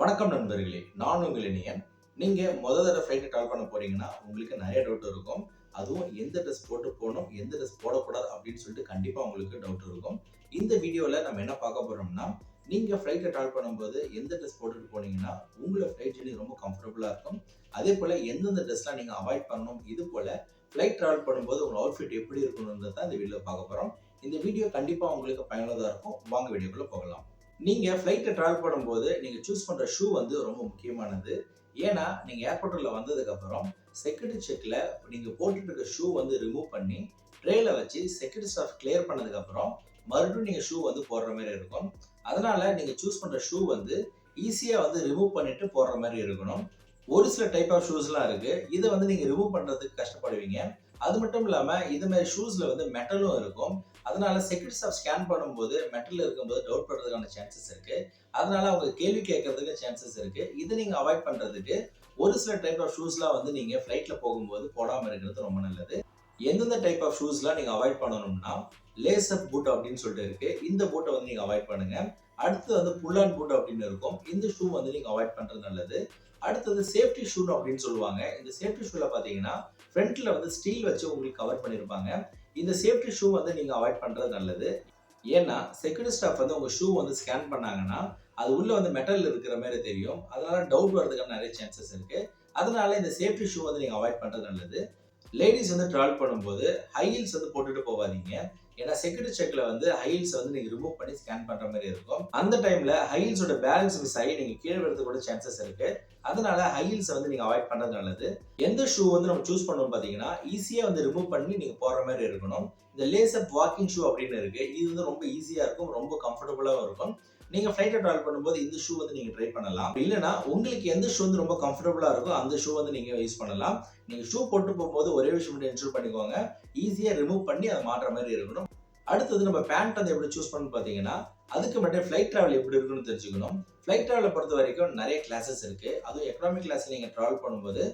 வணக்கம் நண்பர்களே நான் உங்கள் இனியன் நீங்கள் முத தடவை ஃப்ளைட்டை ட்ராவல் பண்ண போறீங்கன்னா உங்களுக்கு நிறைய டவுட் இருக்கும். அதுவும் எந்த ட்ரெஸ் போட்டு போகணும் எந்த ட்ரெஸ் போடக்கூடாது அப்படின்னு சொல்லிட்டு கண்டிப்பாக உங்களுக்கு டவுட் இருக்கும். இந்த வீடியோவில் நம்ம என்ன பார்க்க போகிறோம்னா நீங்கள் ஃப்ளைட்டை ட்ராவல் பண்ணும்போது எந்த ட்ரெஸ் போட்டுட்டு போனீங்கன்னா உங்களை ஃப்ளைட் ஜெர்னி ரொம்ப கம்ஃபர்டபுளாக இருக்கும். அதே போல் எந்தெந்த ட்ரெஸ்லாம் நீங்கள் அவாய்ட் பண்ணணும் இது போல் ஃப்ளைட் ட்ராவல் பண்ணும்போது உங்கள் அவுட்ஃபிட் எப்படி இருக்கணுன்றது தான் இந்த வீடியோ பார்க்க போகிறோம் இந்த வீடியோ கண்டிப்பாக உங்களுக்கு பயனுள்ளதாக இருக்கும். வாங்க வீடியோக்குள்ளே போகலாம். நீங்கள் ஃப்ளைட்டை ட்ராவல் பண்ணும்போது நீங்கள் சூஸ் பண்ணுற ஷூ வந்து ரொம்ப முக்கியமானது. ஏன்னா நீங்கள் ஏர்போர்ட்டில் வந்ததுக்கப்புறம் செக்யூரிட்டி செக்கில் நீங்கள் போட்டுட்டு இருக்க ஷூ வந்து ரிமூவ் பண்ணி ட்ரேல வச்சு செக்யூரிட்டி ஸ்டாஃப் கிளியர் பண்ணதுக்கப்புறம் மறுபடியும் நீங்கள் ஷூ வந்து போடுற மாதிரி இருக்கும். அதனால் நீங்கள் சூஸ் பண்ணுற ஷூ வந்து ஈஸியாக வந்து ரிமூவ் பண்ணிட்டு போடுற மாதிரி இருக்கணும். ஒரு சில டைப் ஆஃப் ஷூஸ்லாம் இருக்குது இதை வந்து நீங்கள் ரிமூவ் பண்ணுறதுக்கு கஷ்டப்படுவீங்க. அது மட்டும் இல்லாமல் இது மாதிரி ஷூஸில் வந்து மெட்டலும் இருக்கும். அதனால செக்யூரிட்டி ஸ்டாஃப் ஸ்கேன் பண்ணும்போது மெட்டல் இருக்கும்போது டவுட் பண்ணுறதுக்கான சான்சஸ் இருக்குது அதனால அவங்க கேள்வி கேட்கறதுக்கு சான்சஸ் இருக்குது இதை நீங்கள் அவாய்ட் பண்ணுறதுக்கு ஒரு சில டைப் ஆஃப் ஷூஸ்லாம் வந்து நீங்கள் ஃப்ளைட்டில் போகும்போது போடாமல் இருக்கிறது ரொம்ப நல்லது. எந்தெந்த டைப் ஆஃப் ஷூஸ்லாம் நீங்கள் அவாய்ட் பண்ணணும்னா லேசப் பூட் அப்படின்னு சொல்லிட்டு இருக்கு. இந்த பூட்டை வந்து நீங்கள் அவாய்ட் பண்ணுங்க. அடுத்து வந்து புல் அண்ட் பூட் அப்படின்னு இருக்கும். இந்த ஷூ வந்து நீங்கள் அவாய்ட் பண்ணுறது நல்லது. அடுத்தது சேஃப்டி ஷூ அப்படின்னு சொல்லுவாங்க. இந்த சேஃப்டி ஷூவில் பார்த்தீங்கன்னா ஃப்ரண்ட்டில் வந்து ஸ்டீல் வச்சு உங்களுக்கு கவர் பண்ணியிருப்பாங்க இந்த சேஃப்டி ஷூ வந்து நீங்கள் அவாய்ட் பண்ணுறது நல்லது. ஏன்னா செக்யூரிட்டி ஸ்டாஃப் வந்து உங்கள் ஷூ வந்து ஸ்கேன் பண்ணாங்கன்னா அது உள்ளே வந்து மெட்டல் இருக்கிற மாதிரி தெரியும். அதனால டவுட் வர்றதுக்கான நிறைய சான்சஸ் இருக்குது அதனால இந்த சேஃப்டி ஷூ வந்து நீங்கள் அவாய்ட் பண்ணுறது நல்லது. லேடிஸ் வந்து ட்ராவல் பண்ணும்போது ஹை ஹீல்ஸ் வந்து போட்டுட்டு போகாதீங்க. ஏன்னா செக்யூரிட்டி செக்ல வந்து ஹைல்ஸ் வந்து நீங்க ரிமூவ் பண்ணி ஸ்கேன் பண்ற மாதிரி இருக்கும். அந்த டைம்ல ஹைல்ஸோட பேலன்ஸ் மிஸ் ஆகி நீங்க கீழே விழுறது கூட சான்சஸ் இருக்கு. அதனால ஹைல்ஸ் வந்து நீங்க அவாய்ட் பண்றது நல்லது. எந்த ஷூ வந்து நம்ம சூஸ் பண்ணணும் பாத்தீங்கன்னா ஈஸியா வந்து ரிமூவ் பண்ணி நீங்க போற மாதிரி இருக்கணும். இந்த லேஸ் அப் வாக்கிங் ஷூ அப்படின்னு இருக்கு. இது வந்து ரொம்ப ஈஸியா இருக்கும் ரொம்ப கம்ஃபர்டபுளாகவும் இருக்கும். நீங்க ஃப்ளைட்டை ட்ராவல் பண்ணும்போது இந்த ஷூ வந்து நீங்க ட்ரை பண்ணலாம். இல்லைன்னா உங்களுக்கு எந்த ஷூ வந்து ரொம்ப கம்ஃபர்டபுளா இருக்கோ அந்த ஷூ வந்து நீங்க யூஸ் பண்ணலாம். நீங்க ஷூ போட்டு போகும்போது ஒரே விஷயம் மட்டும் என்ஷூர் பண்ணிக்கோங்க. ஈஸியா ரிமூவ் பண்ணி அதை மாற்ற மாதிரி இருக்கணும். அடுத்தது நம்ம பேண்ட் வந்து எப்படி சூஸ் பண்ணு பார்த்தீங்கன்னா அதுக்கு மட்டும் ஃப்ளைட் ட்ராவல் எப்படி இருக்குன்னு தெரிஞ்சுக்கணும். ஃப்ளைட் ட்ராவலை பொறுத்த வரைக்கும் நிறைய கிளாஸஸ் இருக்கு. அதுவும் எக்கனாமிக் கிளாஸ் நீங்கள் ட்ராவல் பண்ணும்போது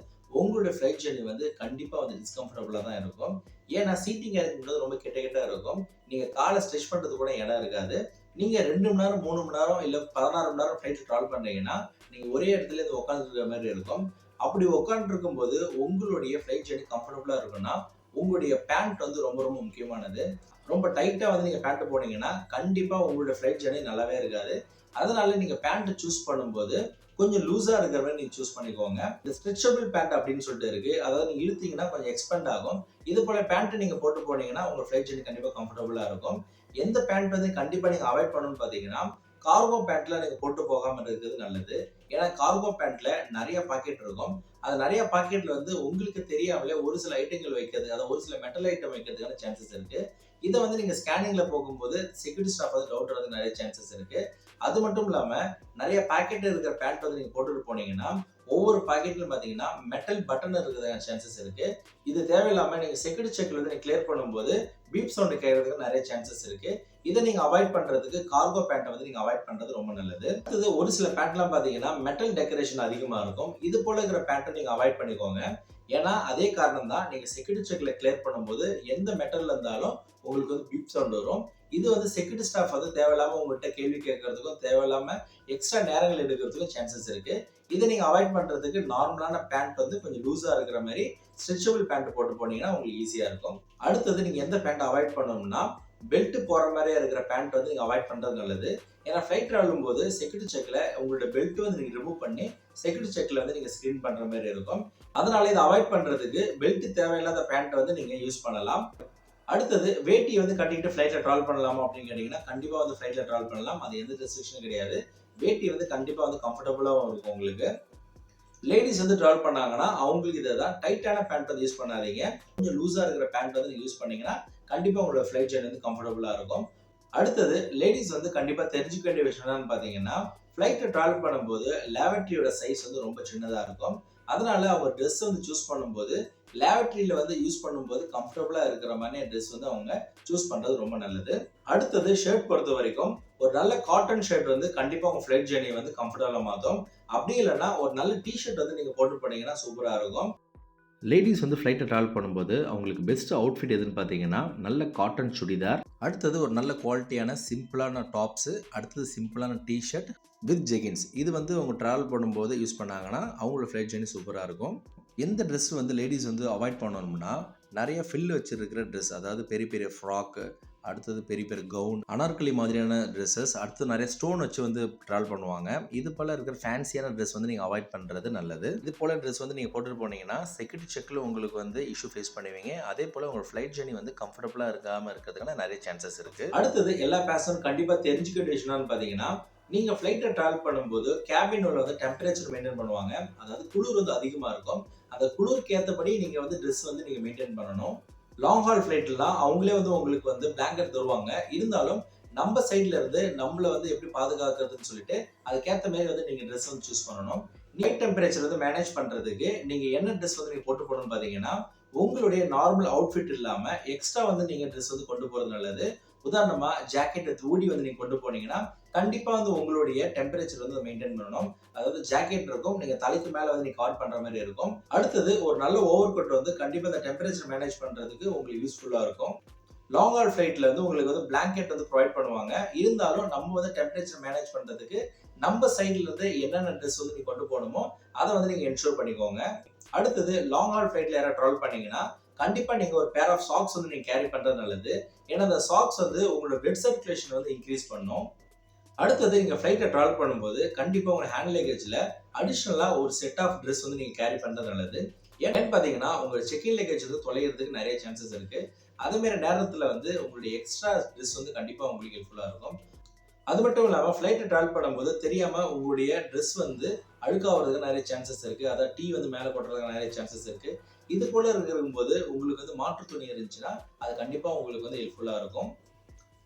உங்களுடைய ஃப்ளைட் ஜேர்னி வந்து கண்டிப்பாக வந்து டிஸ்கம்ஃபர்டபுளாக தான் இருக்கும். ஏன்னா சீட்டிங் அரேஞ்ச்மெண்ட் ரொம்ப கிட்ட கிட்ட இருக்கும். நீங்கள் காலை ஸ்ட்ரெச் பண்ணுறது கூட இடம் இருக்காது. நீங்கள் ரெண்டு மணி நேரம் மூணு மணி நேரம் இல்லை பதினாறு மணி நேரம் ஃப்ளைட் ட்ராவல் பண்ணுறீங்கன்னா நீங்கள் ஒரே இடத்துல இருந்து உட்காந்துருக்கிற மாதிரி இருக்கும். அப்படி உட்காந்துருக்கும் போது உங்களுடைய ஃப்ளைட் ஜேர்னி கம்ஃபர்டபுளாக இருக்குன்னா உங்களுடைய பேண்ட் வந்து ரொம்ப ரொம்ப முக்கியமானது. ரொம்ப டைட்டாக வந்து நீங்கள் பேண்ட் போனீங்கன்னா கண்டிப்பாக உங்களோட ஃப்ளைட் ஜேர்னி நல்லாவே இருக்காது. அதனால நீங்கள் பேண்ட்டை சூஸ் பண்ணும்போது கொஞ்சம் லூஸாக இருக்கிற மாதிரி நீங்கள் சூஸ் பண்ணிக்கோங்க. இந்த ஸ்ட்ரெச்சபிள் பேண்ட் அப்படின்னு சொல்லிட்டு இருக்கு. அதாவது நீங்கள் இழுத்தீங்கன்னா கொஞ்சம் எக்ஸ்பெண்ட் ஆகும். இது போல பேண்ட்டு நீங்கள் போட்டு போனீங்கன்னா உங்கள் ஃப்ளைட் ஜேர்னி கண்டிப்பாக கம்ஃபர்டபுளாக இருக்கும். எந்த பேண்ட் வந்து கண்டிப்பாக நீங்கள் அவாய்ட் பண்ணணும்னு பார்த்தீங்கன்னா கார்கோ பேண்ட்ல நீங்கள் போட்டு போகாமல் இருக்கிறது நல்லது. ஏன்னா கார்கோ பேண்ட்ல நிறைய பாக்கெட் இருக்கும். அது நிறைய பாக்கெட்ல வந்து உங்களுக்கு தெரியாமலே ஒரு சில ஐட்டங்கள் வைக்கிறது அதாவது ஒரு சில மெட்டல் ஐட்டம் வைக்கிறதுக்கான சான்சஸ் இருக்கு. இதை வந்து நீங்கள் ஸ்கேனிங்கில் போகும்போது செக்யூரிட்டி ஸ்டாஃப் வந்து டவுட் வரதுக்கு நிறைய சான்சஸ் இருக்குது அது மட்டும் இல்லாமல் நிறைய பாக்கெட் இருக்கிற பேண்ட் வந்து நீங்கள் போட்டுட்டு போனீங்கன்னா ஒவ்வொரு பாக்கெட்லையும் பார்த்தீங்கன்னா மெட்டல் பட்டன் இருக்கிறதுக்கான சான்சஸ் இருக்குது இது தேவையில்லாமல் நீங்கள் செக்யூரிட்டி செக்கில் வந்து நீங்கள் கிளியர் பண்ணும்போது பீப் சவுண்டு கேட்கறதுக்கு நிறைய சான்சஸ் இருக்குது இதை நீங்கள் அவாய்ட் பண்ணுறதுக்கு கார்கோ பேண்ட்டை வந்து நீங்கள் அவாய்ட் பண்ணுறது ரொம்ப நல்லது. அடுத்தது ஒரு சில பேண்ட்லாம் பார்த்தீங்கன்னா மெட்டல் டெக்கரேஷன் அதிகமாக இருக்கும். இது போல இருக்கிற பேண்ட்டை நீங்கள் அவாய்ட் பண்ணிக்கோங்க. ஏன்னா அதே காரணம் தான் நீங்க செக்யூரிட்டி செக்ல கிளியர் பண்ணும்போது எந்த மெட்டல்ல இருந்தாலும் உங்களுக்கு வந்து பீப் சவுண்ட் வரும். இது வந்து செக்யூரிட்டி ஸ்டாஃப் வந்து தேவையில்லாம உங்கள்கிட்ட கேள்வி கேட்கறதுக்கும் தேவையில்லாம எக்ஸ்ட்ரா நேரங்கள் எடுக்கிறதுக்கும் சான்சஸ் இருக்கு. இதை நீங்க அவாய்ட் பண்றதுக்கு நார்மலான பேண்ட் வந்து கொஞ்சம் லூஸா இருக்கிற மாதிரி ஸ்ட்ரெச்சபிள் பேண்ட் போட்டு போனீங்கன்னா உங்களுக்கு ஈஸியா இருக்கும். அடுத்தது நீங்க எந்த பேண்ட் அவாய்ட் பண்ணணும்னா பெல்ட் போற மாதிரியே இருக்கிற பேண்ட் வந்து நீங்க அவாய்ட் பண்றது நல்லது. ஏன்னா ஃபிளைட் ட்ராவலும் போது செக்யூரிட்டி செக்ல உங்களோட பெல்ட் வந்து நீங்க ரிமூவ் பண்ணி செக்யூரிட்டி செக்ல வந்து நீங்க ஸ்கிரீன் பண்ற மாதிரி இருக்கும். அதனால இதை அவாய்ட் பண்றதுக்கு பெல்ட் தேவையில்லாத பேண்ட் வந்து நீங்க யூஸ் பண்ணலாம். அடுத்தது வேட்டி வந்து கட்டிக்கிட்டு ஃப்ளைட்டில் ட்ராவல் பண்ணலாமா அப்படின்னு கேட்டீங்கன்னா கண்டிப்பா வந்து ஃப்ளைட்ல ட்ராவல் பண்ணலாம். அது எந்த ரெஸ்ட்ரிக்ஷனும் கிடையாது. வேட்டி வந்து கண்டிப்பா வந்து கம்ஃபர்டபுளாகவும் இருக்கும் உங்களுக்கு. லேடிஸ் வந்து ட்ராவல் பண்ணாங்கன்னா அவங்களுக்கு இதை தான் டைட்டான பேண்ட் வந்து யூஸ் பண்ணாதீங்க. கொஞ்சம் லூஸாக இருக்கிற பேண்ட் வந்து யூஸ் பண்ணீங்கன்னா கண்டிப்பாக உங்களோட ஃப்ளைட் ஜேர்னி வந்து கம்ஃபர்டபுளாக இருக்கும். அடுத்தது லேடிஸ் வந்து கண்டிப்பாக தெரிஞ்சுக்க வேண்டிய விஷயம் என்னன்னு பார்த்தீங்கன்னா ஃப்ளைட்டை ட்ராவல் பண்ணும்போது லேவட்ரியோட சைஸ் வந்து ரொம்ப சின்னதாக இருக்கும். அதனால அவங்க ட்ரெஸ் வந்து சூஸ் பண்ணும்போது லேவட்ரியில் வந்து யூஸ் பண்ணும்போது கம்ஃபர்டபுளாக இருக்கிற மாதிரி ட்ரெஸ் வந்து அவங்க சூஸ் பண்ணுறது ரொம்ப நல்லது. அடுத்தது ஷர்ட் பொறுத்த வரைக்கும் ஒரு நல்ல காட்டன் ஷர்ட் வந்து கண்டிப்பாக உங்கள் ஃப்ளைட் ஜெர்னி வந்து கம்ஃபர்டபுளாக மாற்றும் அப்படி இல்லைன்னா ஒரு நல்ல டிஷர்ட் வந்து நீங்கள் போட்டு போனீங்கன்னா சூப்பராக இருக்கும். லேடிஸ் வந்து ஃப்ளைட்டை ட்ராவல் பண்ணும்போது அவங்களுக்கு பெஸ்ட் அவுட்ஃபிட் எதுன்னு பார்த்தீங்கன்னா நல்ல காட்டன் சுடிதார். அடுத்தது ஒரு நல்ல குவாலிட்டியான சிம்பிளான டாப்ஸு அடுத்தது சிம்பிளான டிஷர்ட் வித் ஜெகின்ஸ் இது வந்து அவங்க ட்ராவல் பண்ணும்போது யூஸ் பண்ணாங்கன்னா அவங்களோட ஃப்ளைட் ஜேர்னி சூப்பராக இருக்கும். எந்த ட்ரெஸ் வந்து லேடிஸ் வந்து அவாய்ட் பண்ணணும்னா நிறைய ஃபில் வச்சுருக்கிற ட்ரெஸ் அதாவது பெரிய பெரிய ஃப்ராக்கு அடுத்தது பெரிய பெரிய கவுன் அனார்கலி மாதிரியான ட்ரெஸ்ஸஸ் அடுத்து நிறைய ஸ்டோன் வச்சு வந்து ட்ராவல் பண்ணுவாங்க. இது போல் இருக்கிற ஃபேன்சியான ட்ரெஸ் வந்து நீங்கள் அவாய்ட் பண்ணுறது நல்லது. இது போல் ட்ரெஸ் வந்து நீங்கள் போட்டுட்டு போனீங்கன்னா செக்யூரிட்டி செக்கில் உங்களுக்கு வந்து இஷ்யூ ஃபேஸ் பண்ணுவீங்க. அதே போல் உங்கள் ஃப்ளைட் ஜேர்னி வந்து கம்ஃபர்டபுளாக இருக்காமல் இருக்கிறதுக்கான நிறைய சான்சஸ் இருக்குது அடுத்தது எல்லா பேசனும் கண்டிப்பாக தெரிஞ்சுக்க விஷயம்னு பார்த்தீங்கன்னா நீங்கள் ஃப்ளைட்டில் ட்ராவல் பண்ணும்போது கேபின் உள்ள வந்து டெம்பரேச்சர் மெயின்டைன் பண்ணுவாங்க. அதாவது குளிர் வந்து அதிகமாக இருக்கும். அந்த குளிருக்கு ஏற்றபடி நீங்கள் வந்து ட்ரெஸ் வந்து நீங்கள் மெயின்டைன் பண்ணணும். லாங் ஹால் ஃப்ளைட்லாம் அவங்களே வந்து உங்களுக்கு வந்து பிளாங்கெட் தருவாங்க. இருந்தாலும் நம்ம சைட்ல இருந்து நம்மள வந்து எப்படி பாதுகாக்கிறதுன்னு சொல்லிட்டு அதுக்கேற்ற மாதிரி வந்து நீங்கள் ட்ரெஸ் வந்து சூஸ் பண்ணணும். நீட் டெம்பரேச்சர் வந்து மேனேஜ் பண்ணுறதுக்கு நீங்கள் என்ன ட்ரெஸ் வந்து நீங்கள் போட்டு போகணும்னு பார்த்தீங்கன்னா உங்களுடைய நார்மல் அவுட்ஃபிட் இல்லாமல் எக்ஸ்ட்ரா வந்து நீங்கள் ட்ரெஸ் வந்து கொண்டு போகிறது நல்லது. உதாரணமா ஜாக்கெட் எடுத்து ஊடி வந்து நீங்க கொண்டு போனீங்கன்னா கண்டிப்பாக வந்து உங்களுடைய டெம்பரேச்சர் வந்து மெயின்டைன் பண்ணணும். அதாவது ஜாக்கெட் இருக்கும் நீங்கள் தலைக்கு மேலே வந்து நீங்கள் கவர் பண்ணுற மாதிரி இருக்கும். அடுத்தது ஒரு நல்ல ஓவர் கோட் வந்து கண்டிப்பாக இந்த டெம்பரேச்சர் மேனேஜ் பண்ணுறதுக்கு உங்களுக்கு யூஸ்ஃபுல்லாக இருக்கும். லாங் ஹால் ஃப்ளைட்டில் வந்து உங்களுக்கு வந்து பிளாங்கெட் வந்து ப்ரொவைட் பண்ணுவாங்க. இருந்தாலும் நம்ம வந்து டெம்பரேச்சர் மேனேஜ் பண்ணுறதுக்கு நம்ம சைட்லேருந்து என்னென்ன ட்ரெஸ் வந்து நீங்கள் கொண்டு போகணுமோ அதை வந்து நீங்கள் என்ஷூர் பண்ணிக்கோங்க. அடுத்தது லாங் ஹால் ஃப்ளைட்டில் யாராவது ட்ராவல் பண்ணீங்கன்னா கண்டிப்பாக நீங்கள் ஒரு பேர் ஆஃப் சாக்ஸ் வந்து நீங்கள் கேரி பண்ணுறது நல்லது. ஏன்னா அந்த சாக்ஸ் வந்து உங்களோட பிளட் சர்க்குலேஷன் வந்து இன்க்ரீஸ் பண்ணும். அடுத்தது நீங்கள் ஃப்ளைட்டை ட்ராவல் பண்ணும்போது கண்டிப்பாக உங்கள் ஹேண்ட் லக்கேஜில் அடிஷ்னலாக ஒரு செட் ஆஃப் ட்ரெஸ் வந்து நீங்கள் கேரி பண்ணுறது நல்லது. ஏன்னு பார்த்தீங்கன்னா உங்கள் செக்இன் லக்கேஜ் வந்து தொலைகிறதுக்கு நிறைய சான்சஸ் இருக்குது அதேமாரி நேரத்தில் வந்து உங்களுடைய எக்ஸ்ட்ரா ட்ரெஸ் வந்து கண்டிப்பாக உங்களுக்கு ஹெல்ப்ஃபுல்லாக இருக்கும். அது மட்டும் இல்லாமல் ஃப்ளைட்டை ட்ராவல் பண்ணும்போது தெரியாமல் உங்களுடைய ட்ரெஸ் வந்து அழுக்காகிறதுக்கு நிறைய சான்சஸ் இருக்குது அதாவது டீ வந்து மேலே போடுறதுக்கு நிறைய சான்சஸ் இருக்குது இது போல இருக்கும்போது உங்களுக்கு வந்து மாற்று துணி இருந்துச்சுன்னா அது கண்டிப்பாக உங்களுக்கு வந்து ஹெல்ப்ஃபுல்லாக இருக்கும்.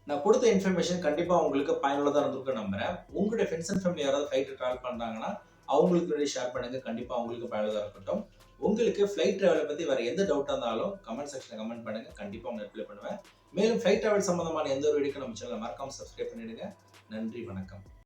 நான் கொடுத்த இன்ஃபர்மேஷன் கண்டிப்பாக உங்களுக்கு பயனுள்ளதாக இருந்திருக்கும் நம்புறேன். உங்களுடைய ஃப்ரெண்ட்ஸ் அண்ட் ஃபேமிலி யாராவது ஃப்ளைட்டு ட்ராவல் பண்ணுறாங்கன்னா அவங்களுக்கு ஷேர் பண்ணுங்க. கண்டிப்பாக அவங்களுக்கு பயனுள்ளதாக இருக்கட்டும். உங்களுக்கு ஃப்ளைட் ட்ராவலை பற்றி வேறு எந்த டவுட்டாக இருந்தாலும் கமெண்ட் செக்ஷனில் கமெண்ட் பண்ணுங்கள் கண்டிப்பாக உங்களை ரிப்ளை பண்ணுவேன். மேலும் ஃப்ளைட் ட்ராவல் சம்மந்தமான எந்த ஒரு வீடியோக்கும் நம்ம சேனலை மறக்காம சப்ஸ்கிரைப் பண்ணிடுங்க. நன்றி வணக்கம்.